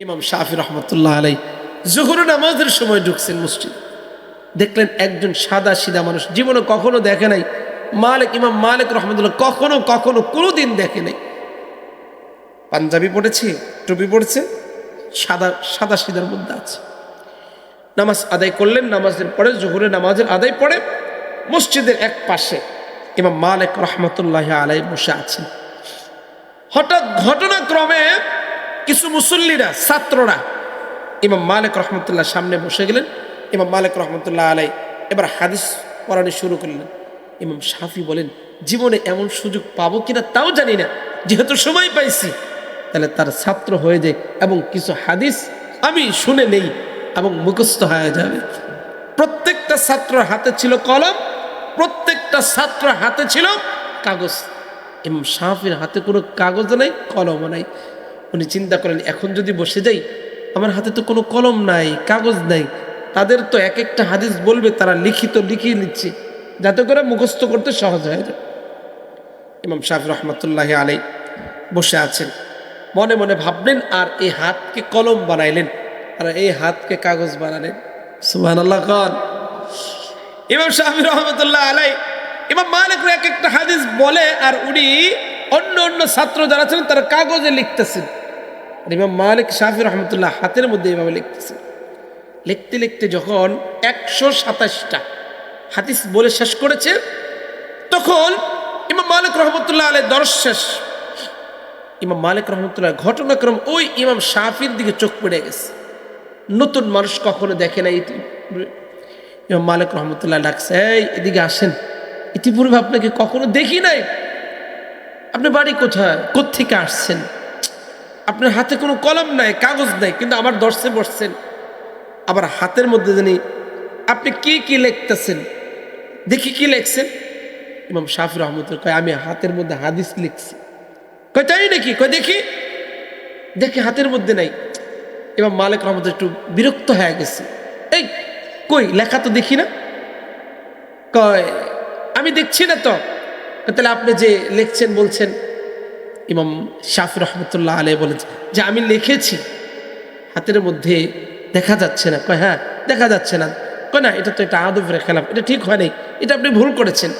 ইমাম শাহি রহমতুল্লাহ আলাই জোহর নামাজের সময় ঢুকছেন মসজিদ। দেখলেন একজন সাদা সিধা মানুষ, জীবনে কখনো দেখে নাই। মালিক, ইমাম মালিক রহমতুল্লাহ কখনো কখনো কোনো দিন দেখে নাই। পাঞ্জাবি পড়েছে, টুপি পড়ছে, সাদা সাদা সিধার মধ্যে আছে। নামাজ আদায় করলেন, নামাজের পরে জোহরের নামাজের আদায় পড়ে মসজিদের এক পাশে ইমাম মালিক রহমতুল্লাহ আলাই বসে আছেন। হঠাৎ ঘটনাক্রমে কিছু মুসল্লিরা, ছাত্ররা। ইমাম মালিক রহমতুল্লাহ সামনে বসে গেলেন। ইমাম মালিক রহমতুল্লাহ আলাই এবার হাদিস পড়ানো শুরু করলেন। ইমাম শাফি বলেন, জীবনে এমন সুযোগ পাবো কিনা তাও জানি না। যেহেতু সময় পাইছি। তাহলে তার ছাত্র হয়ে যায় এবং কিছু হাদিস আমি শুনে নেই এবং মুখস্থ হয়ে যাবে। প্রত্যেকটা ছাত্রের হাতে ছিল কলম, প্রত্যেকটা ছাত্রের হাতে ছিল কাগজ। ইমাম শাহফির হাতে কোনো কাগজ নাই, কলমও নাই। উনি চিন্তা করেন, এখন যদি বসে যাই, আমার হাতে তো কোনো কলম নাই, কাগজ নাই, তাদের তো এক একটা হাদিস বলবে, তারা লিখিত, লিখিয়ে নিচ্ছে। যাতে করে মুখস্থ করতে সহজ হয়ে যায়। ইমাম শাহি রহমতুল্লাহ আলাই বসে আছেন। মনে মনে ভাবলেন, আর এই হাতকে কলম বানাইলেন, আর এই হাতকে কাগজ বানালেন? সুবাহ খান ইমাম শাহি রহমতুল্লাহ আলাই ইমাম মালিক এক একটা হাদিস বলে, আর উনি অন্য অন্য ছাত্র যারা ছিলেন, তারা কাগজে লিখতেছেন। আর ইমাম মালিক শাহি রহমতুল্লাহ হাতের মধ্যে এভাবে লিখতেছেন লিখতে লিখতে যখন একশো সাতাশটা হাদিস বলে শেষ করেছে, তখন ইমাম মালিক রহমতুল্লাহ আলাই দর্শ শেষ। ইমাম মালিক রহমতুল্লাহ ঘটনাক্রম ওই ইমাম শাফির দিকে চোখ পড়ে গেছে। নতুন মানুষ কখনো দেখে না ইতি ইমাম মালিক রহমতুল্লাহ ডাকছে, এই, এদিকে আসেন। ইতিপূর্বে আপনাকে কখনো দেখি নাই। আপনি বাড়ি কোথায়? কোত্থেকে আসছেন? আপনার হাতে কোনো কলম নাই, কাগজ নাই, কিন্তু আমার দর্শে বসছেন। আবার হাতের মধ্যে জানি আপনি কি কি লিখতেছেন? দেখি কি লিখছেন? ইমাম শাফি রহমতুল্লাহ কয়, আমি হাতের মধ্যে হাদিস লিখছি। কয়, তাই নাকি? কয়, দেখি। দেখি, হাতের মধ্যে নাই। এবার মালিক রহমত একটু বিরক্ত হয়ে গেছে। এই, কই, লেখা তো দেখি না? কয়, আমি দেখছি না তো। তাহলে আপনি যে লিখছেন, বলছেন ইমাম শাফি রহমতুল্লাহ আলে বলেছে, যে আমি লিখেছি, হাতের মধ্যে দেখা যাচ্ছে না। কয় হ্যাঁ দেখা যাচ্ছে না। কয়, না, এটা তো এটা আদবের খেলাফ, এটা ঠিক হয় নাই, এটা আপনি ভুল করেছেন।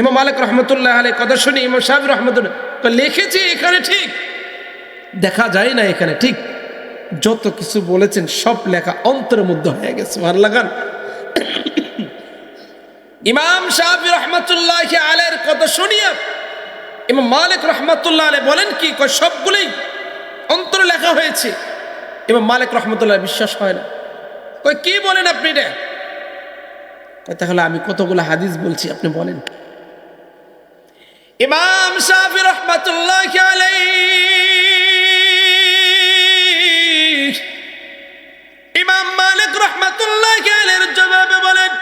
ইমাম আলেক রহমতুল্লাহ আলে কথা শুনে ইমাম শাহি রহমতুল্লাহ লিখেছি এখানে ঠিক, দেখা যায় না এখানে ঠিক। যত কিছু বলেছেন, সব লেখা অন্তরের মধ্যে হয়ে গেছে ভালো লাগান ইমাম শাহি রহমতুল্লাহ আলের কথা শুনিয়া ইমাম মালিক রহমতুল্লাহ আলে বলেন কি, কয়, সবগুলোই অন্তরে লেখা হয়েছে। ইমাম মালিক রহমতুল্লাহ বিশ্বাস হয় না। কয়, কি বলেন আপনি এটা? কয়, তাহলে আমি কতগুলো হাদিস বলছি, আপনি বলেন। ইমাম শাহি রহমতুল্লাহ ইমাম মালিক রহমতুল্লাহ জবাবে বলেন,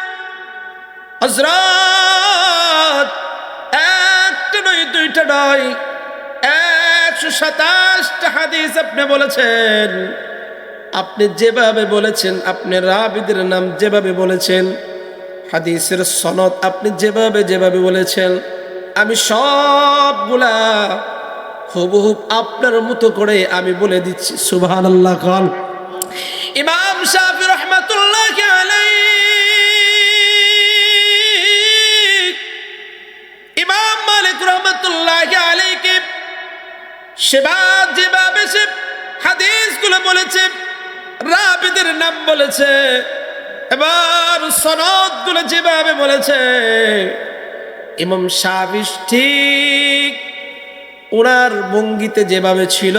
হযরত নয় নয়। একশো সাতাশটা হাদিস আপনি বলেছেন। আপনি যেভাবে বলেছেন, আপনি রাবিদের নাম যেভাবে বলেছেন, হাদিসের সনদ আপনি যেভাবে যেভাবে বলেছেন, আমি সবগুলা হুবহুব আপনার মতো করে আমি বলে দিচ্ছি। সুবহান আল্লাহ খান ইমাম শাহি সেবা যেভাবে সে হাদিসগুলো বলেছে, রাবিদের নাম বলেছে, এবার সনদগুলো যেভাবে বলেছে, ইমাম শাবিস ঠিক ওনার ভঙ্গিতে যেভাবে ছিল,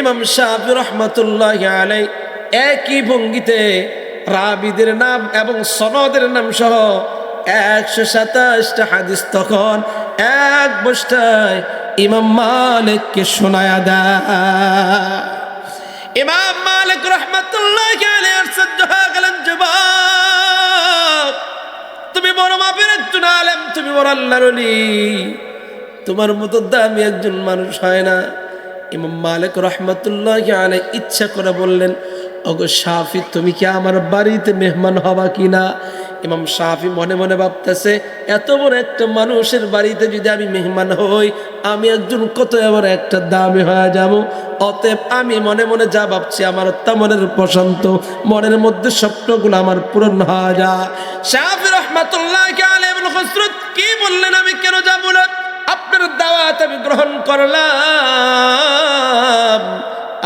ইমাম শাহি রহমতুল্লাহ আলাই একই ভঙ্গিতে রাবিদের নাম এবং সনদের নাম সহ একশো সাতাশটা হাদিস তখন এক বস্তায় ইমাম মালিককে শোনায়া দেয় ইমাম মালিক রহমতুল্লাহ গেলেন যুবক। তুমি বড় মাপের একজন আলেম, তুমি বড় আল্লাহর। তোমার মতো দামি একজন মানুষ হয় না। ইমাম মালিক রহমতুল্লাহ আলাই ইচ্ছা করে বললেন, ওগো শাফি, তুমি কি আমার বাড়িতে মেহমান হবা কিনা? ইমাম সাহাফি মনে মনে ভাবতেছে, এত বড় একটা মানুষের বাড়িতে যদি আমি মেহমান হই, আমি একজন কত বড় একটা দামি হয়ে যাব। অতএব আমি মনে মনে যা ভাবছি, আমার তা মনের প্রশান্ত, মনের মধ্যে স্বপ্নগুলো আমার পূরণ হয়ে যায়। সাহাফি রহমাতুল্লাহ কি বললেন, আমি কেন যাব না? আপনার দাওয়াত আমি গ্রহণ করলাম।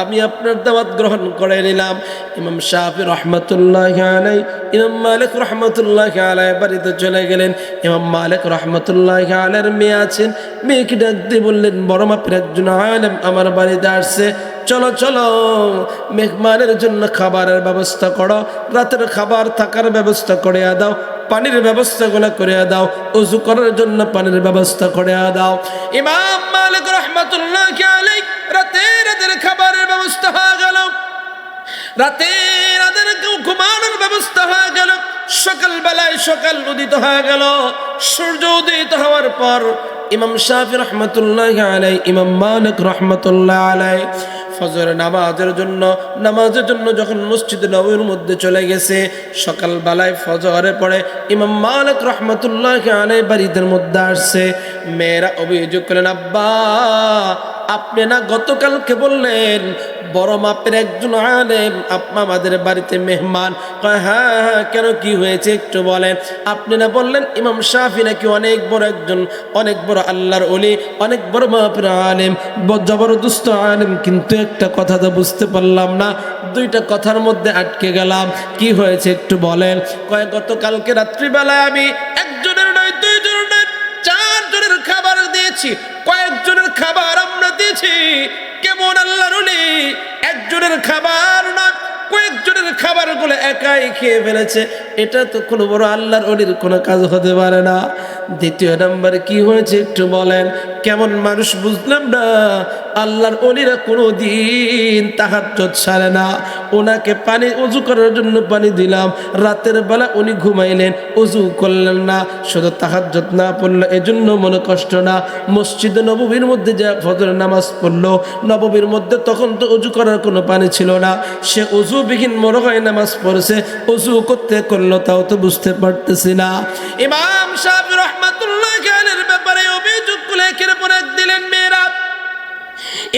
আমি আপনার দাওয়াত গ্রহণ করে নিলাম। ইমাম শাহি রহমতুল্লাহ আলাই ইমাম মালিক রহমতুল্লাহ আলাই বাড়িতে চলে গেলেন। ইমাম মালিক রহমতুল্লাহ আলের মেয়ে আছেন। মেয়েকে ডাক দিয়ে বললেন, বড় মাপের একজন আলেম আমার বাড়িতে আসছে। চলো চলো, মেহমানের জন্য খাবারের ব্যবস্থা করো। রাতের খাবার থাকার ব্যবস্থা করে দাও। পানির ব্যবস্থাগুলো করে দাও। উজু করার জন্য পানির ব্যবস্থা করে দাও। ইমাম মালিক রহমতুল্লাহ আলাই রাতে খাবারের ব্যবস্থা হয়ে গেল। রাতে রাতের ঘুমানোর ব্যবস্থা হয়ে গেল। সকাল বেলায় সকাল উদিত হয়ে গেল। সূর্য উদিত হওয়ার পর ইমাম শাহি রহমতুল্লাহ আলাই, ইমাম মালিক রহমতুল্লাহ আলাই ফজর নামাজের জন্য নামাজের জন্য যখন মসজিদ নবীর মধ্যে চলে গেছে সকাল বেলায় ফজরে পড়ে ইমাম মালিক রহমতুল্লাহ আলাই বাড়িদের মধ্যে আসছে। মেয়েরা অভিযোগ করলেন, আব্বা আপনি না গতকালকে বললেন, বড় মাপের একজন আলেম আপনা আমাদের বাড়িতে মেহমান। কয় হ্যাঁ হ্যাঁ কেন কি হয়েছে একটু বলেন। আপনি না বললেন, ইমাম শাফি নাকি অনেক বড় একজন, অনেক বড় আল্লাহর অলি অনেক বড় মাপের আলেম জবরদস্ত আলেম, কিন্তু একটা কথা তো বুঝতে পারলাম না, দুইটা কথার মধ্যে আটকে গেলাম, কি হয়েছে একটু বলেন। কয়, গতকালকে রাত্রিবেলায় আমি একজনের নয়, দুইজনের নয়, চারজনের খাবার দিয়েছি খেয়ে ফেলেছে। এটা তো কোনো বড় আল্লাহর অলির কোনো কাজ হতে পারে না। দ্বিতীয় নাম্বারে কি হয়েছে একটু বলেন। কেমন মানুষ বুঝলাম না। আল্লাহর অলিরা কোনো দিন তাহার ছাড়ে না। ওনাকে পানি উজু করার জন্য পানি দিলাম। রাতের বেলা উনি ঘুমাইলেন, উজু করলেন না। শুধু তাহার যত না পড়ল, এজন্য মনে কষ্ট না। মসজিদ নববীর মধ্যে যা ফজর নামাজ পড়ল, নববীর মধ্যে তখন তো উজু করার কোনো পানি ছিল না। সে উজুবিহীন মনে হয় নামাজ পড়ছে, উজু করতে করল, তাও তো বুঝতে পারতেছি না। ইমাম সাহেব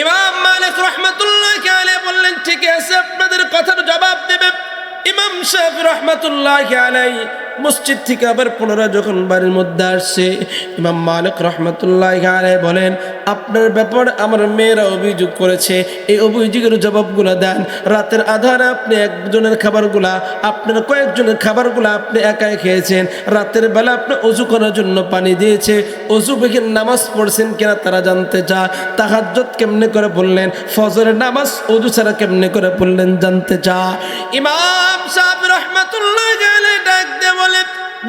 ইমাম মালিক রহমাতুল্লাহ আলে বললেন, ঠিক আছে, আপনাদের কথার জবাব দেবে। ইমাম সাহেব রহমাতুল্লাহ আলাই, মসজিদ থেকে আবার পুনরায় যখন বাড়ির মধ্যে আসছে, ইমাম মালিক রহমতুল্লাহ আলাই বলেন আপনার ব্যাপারে আমার মেয়েরা অভিযোগ করেছে। এই অভিযোগের জবাবগুলো দেন। রাতের আধারে আপনি একজনের খাবারগুলা, আপনার কয়েকজনের খাবারগুলা আপনি একাই খেয়েছেন। রাতের বেলা আপনি অজু করার জন্য পানি দিয়েছে। অজু বিহীন নামাজ পড়ছেন কিনা তারা জানতে চায়। তাহাজ্জত কেমনে করে বললেন ফজরের নামাজ অজু ছাড়া কেমনে করে বললেন জানতে চা ইমাম সাহেব রহমতুল্লাহ ডাক দিয়ে বলে,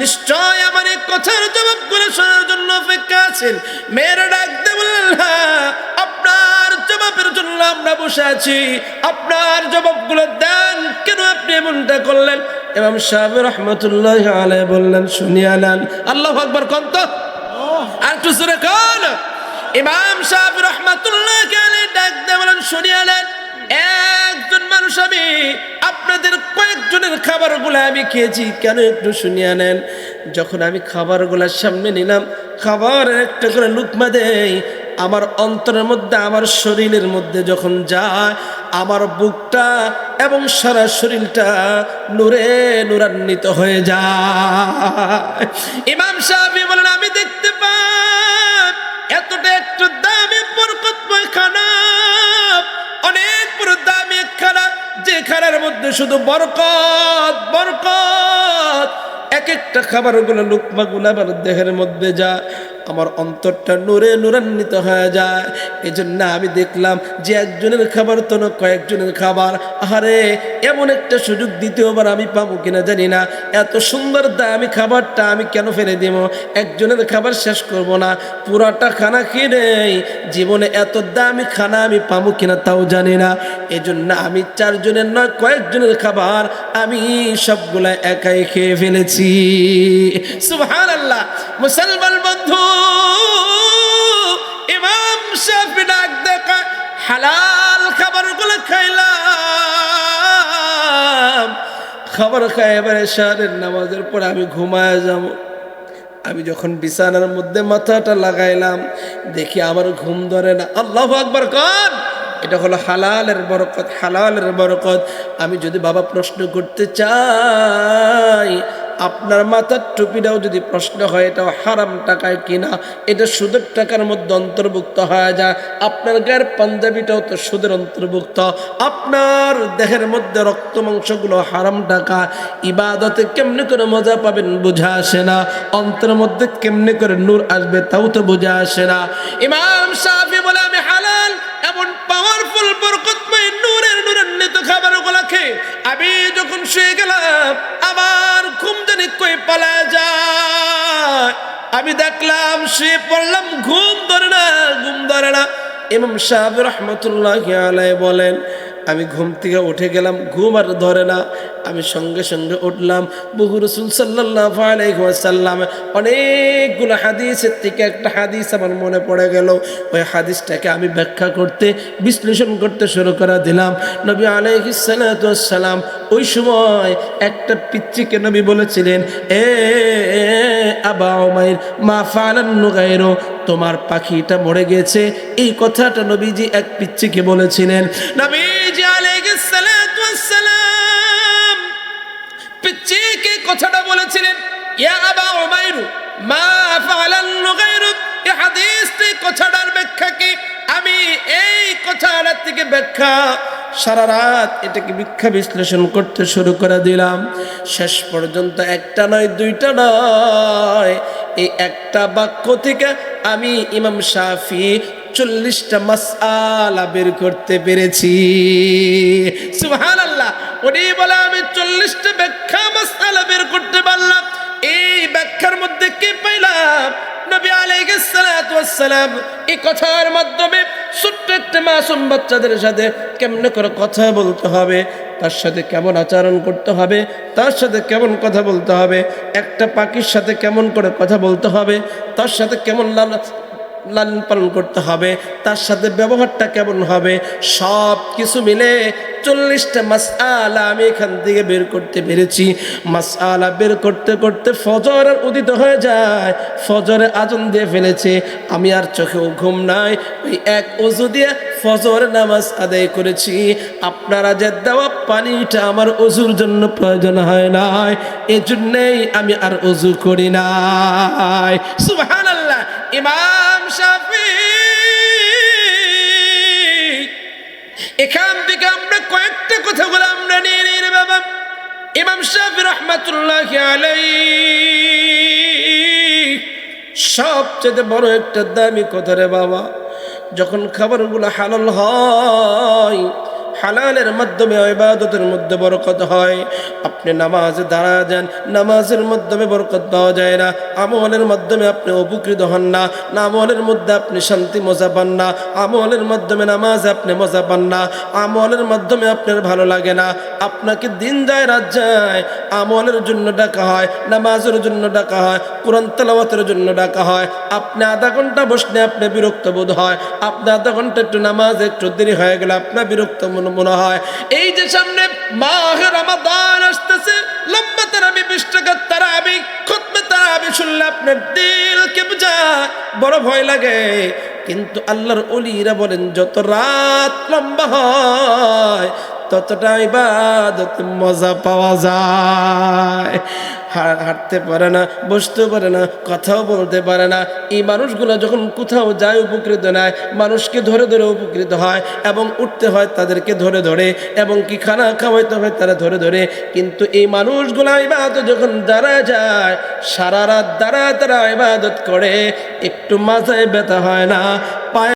নিশ্চয় আমার কথার জবাব করে শোনার জন্য অপেক্ষা আছেন? মেয়েরা ডাক আপনার জবাবের জন্য আমরা বসে আছি। আপনার জবাবগুলো দেন, কেন আপনি এমনটা করলেন? এবং সাহেব রহমতুল্লাহ আলাই বললেন, শুনিয়া নেন। আল্লাহ আকবর কন্ত আর একটু সুরে কন। ইমাম সাহেব রহমতুল্লাহ ডাক দিয়ে বলেন, শুনিয়া নেন, একজন মানুষ আমি, আপনাদের কয়েকজনের খাবারগুলো আমি খেয়েছি, কেন একটু শুনিয়া নেন? যখন আমি খাবারগুলোর সামনে নিলাম খাবার একটা করে লুকমা দেই আমার অন্তরের মধ্যে, আমার শরীরের মধ্যে যখন যায়, আমার বুকটা এবং সারা শরীরটা নূরে নূরান্বিত হয়ে যায়। ইমাম সাহেব বলেন, আমি দেখতে পাই এতটা একটু দামি বরকতময় খানা, অনেক বড় দামি খানা যে খানার মধ্যে শুধু বরকত বরকত। এক একটা খাবারগুলো লুকমাগুলো আমার দেহের মধ্যে যা আমার অন্তরটা নূরে নূরান্বিত হয়ে যায়। এই জন্য আমি দেখলাম যে একজনের খাবার তো না, কয়েকজনের খাবার। আরে এমন একটা সুযোগ দ্বিতীয়বার আমি পাবো কিনা জানি না। এত সুন্দর দামি খাবারটা আমি কেন ফেলে দিব? একজনের খাবার শেষ করব না। পুরাটা খানা খেয়ে নেই। জীবনে এত দামি খানা আমি পাবো কিনা তাও জানি না। এই জন্য আমি চারজনের নয়, কয়েকজনের খাবার আমি সবগুলা একাই খেয়ে ফেলেছি। সুবহান আল্লাহ মুসলমান বন্ধু সাহেব ডাক দেখা হালাল খাবারগুলো খাইলাম। খাবার খাই এবারে শাহরের নামাজের পরে আমি ঘুমায় যাব। আমি যখন বিছানার মধ্যে মাথাটা লাগাইলাম, দেখি আমার ঘুম ধরে না। আল্লাহ আকবর কন এটা হলো হালালের বরকত হালালের বরকত। আমি যদি বাবা প্রশ্ন করতে চাই আপনার মাথার টুপিটাও যদি প্রশ্ন হয়, এটাও হারাম টাকায় কিনা, এটা সুদের টাকার মধ্যে অন্তর্ভুক্ত হয়ে যায়। আপনার গায়ের পাঞ্জাবিটাও তো সুদের অন্তর্ভুক্ত। আপনার দেহের মধ্যে রক্ত মাংসগুলো হারাম টাকা। ইবাদতে কেমনে করে মজা পাবেন বোঝা আসে না। অন্তরের মধ্যে কেমনে করে নূর আসবে তাও তো বোঝা আসে না। ইমাম সাহেব বলে, আমি হালাল, এমন পাওয়ারফুল বরকতময় শুয়ে গেলাম, আবার ঘুম জানি কই পালা যায়। আমি দেখলাম শুয়ে পড়লাম, ঘুম ধরে না, ঘুম ধরে না। ইমাম সাহেব রহমতুল্লাহ আলাই বলেন আমি ঘুম থেকে উঠে গেলাম, ঘুম আর ধরে না। আমি সঙ্গে সঙ্গে উঠলাম। বহু রসুল সাল্লাহ অনেকগুলো হাদিসের থেকে একটা হাদিস আমার মনে পড়ে গেল। ওই হাদিসটাকে আমি ব্যাখ্যা করতে, বিশ্লেষণ করতে শুরু করে দিলাম। নবী আলাইসালাম ওই সময় একটা পিচ্চিকে নবী বলেছিলেন এ আবা ওমাইর মা ফালান্নু গাইরো, তোমার পাখিটা মরে গেছে। এই কথাটা নবীজি এক পিচ্ছিকে বলেছিলেন, নবীজি আলাইহিসসালাম পিচ্ছিকে কথাটা বলেছিলেন, ইয়া আবা ওমাইর মা ফালান গাইরো, এই হাদিসটি কথাটার ব্যাখ্যা কি? আমি এই কথাটার থেকে ব্যাখ্যা সারা রাত এটাকে ব্যাখ্যা বিশ্লেষণ করতে শুরু করে দিলাম। শেষ পর্যন্ত একটা নয়, দুইটা নয়। এই একটা বাক্য থেকে আমি ইমাম শাফি চল্লিশটা মাসআলা বের করতে পেরেছি। সুহান আল্লাহ উনি বলে, আমি চল্লিশটা ব্যাখ্যা মাসআলা বের করতে পারলাম। এই ব্যাখ্যার মধ্যে কি পাইলাম? নবী আলাইহিস সালাতু ওয়াসসালাম এই কথার মাধ্যমে ছোট্ট একটা মাসুম বাচ্চাদের সাথে কেমনে করে কথা বলতে হবে, তার সাথে কেমন আচরণ করতে হবে, তার সাথে কেমন কথা বলতে হবে, একটা পাখির সাথে কেমন করে কথা বলতে হবে, তার সাথে কেমন লালন পালন করতে হবে, তার সাথে ব্যবহারটা কেমন হবে, সব কিছু মিলে চল্লিশটা মাস আলা আমি এখান থেকে বের করতে পেরেছি। মাস আলা বের করতে করতে ফজর উদিত হয়ে যায়, ফজরে আজন দিয়ে ফেলেছে, আমি আর চোখেও ঘুম নাই, ওই এক অজু দিয়ে ফজর নামাজ আদায় করেছি। আপনারা যে দেওয়া পানিটা আমার অজুর জন্য প্রয়োজন হয় নাই, এজন্যই আমি আর অজু করি নাই। সুবহানাল্লাহ, ইমাম এখান থেকে আমরা কয়েকটা কথা বলে আমরা নিয়ে নিই বাবা। ইমাম শাফি রহমাতুল্লাহ সবচেয়ে বড় একটা দামি কথা রে বাবা, যখন খাবারগুলো হালাল হয়, হালালের মাধ্যমে ইবাদতের মধ্যে বরকত হয়। আপনি নামাজে দাঁড়া যান, নামাজের মাধ্যমে বরকত পাওয়া যায় না, আমলের মাধ্যমে আপনি উপকৃত হন না, আমলের মধ্যে আপনি শান্তি মজা পান না, আমলের মাধ্যমে নামাজ আপনি মজা পান না, আমলের মাধ্যমে আপনার ভালো লাগে না, আপনাকে দিন যায়, রাত যায়, আমলের জন্য ডাকা হয়, নামাজের জন্য ডাকা হয়, কোরআন জন্য ডাকা হয়, আপনি আধা ঘণ্টা বসলে আপনি বিরক্ত বোধ হয়, আপনি আধা ঘণ্টা একটু নামাজ একটু দেরি হয়ে গেলে আপনার বিরক্ত মনে হয়, এই যে সামনে মাহে রমাদান আসতেছে, লম্বা তারাবি বিশ টাকার তারাবি খুতবে তারাবি শুনলে আপনার দিল কে যায় বড় ভয় লাগে। কিন্তু আল্লাহর অলিরা বলেন, যত রাত লম্বা হয়, ততটা ইবাদত মজা পাওয়া যায়। হাঁটতে পারে না বসতে পারে না, কথাও বলতে পারে না। এই মানুষগুলো যখন কোথাও যায় উপকৃত নেয় মানুষকে ধরে ধরে উপকৃত হয় এবং উঠতে হয় তাদেরকে ধরে ধরে এবং কি খানা খাওয়াইতে হয় তারা ধরে ধরে। কিন্তু এই মানুষগুলো ইবাদত যখন দাঁড়া যায়, সারা রাত দাঁড়া তারা ইবাদত করে, একটু মাথায় ব্যথা হয় না। পায়ে